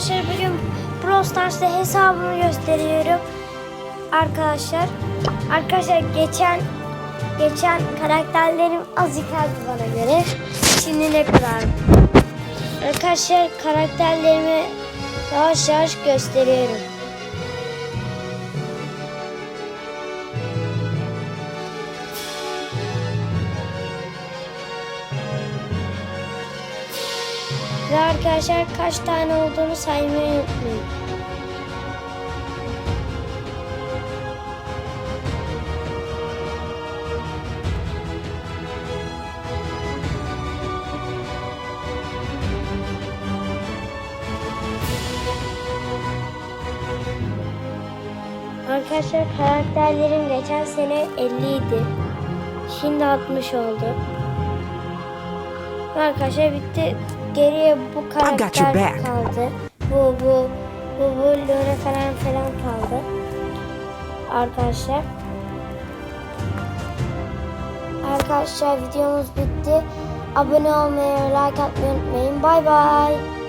Arkadaşlar bugün Brawl Stars'ta hesabımı gösteriyorum. Arkadaşlar. Arkadaşlar geçen geçen karakterlerim az yıkardı bana göre. Şimdi ne kadar? Arkadaşlar karakterlerimi yavaş yavaş gösteriyorum. Ve arkadaşlar kaç tane olduğunu saymayı unutmayın. Arkadaşlar karakterlerim geçen sene 50 idi. Şimdi 60 oldu. Arkadaşlar bitti. Geriye bu got your karakter back. kaldı. Bu bu bu bu Lore falan falan kaldı. Arkadaşlar. Arkadaşlar videomuz bitti. Abone olmayı, like atmayı unutmayın. Bay bay.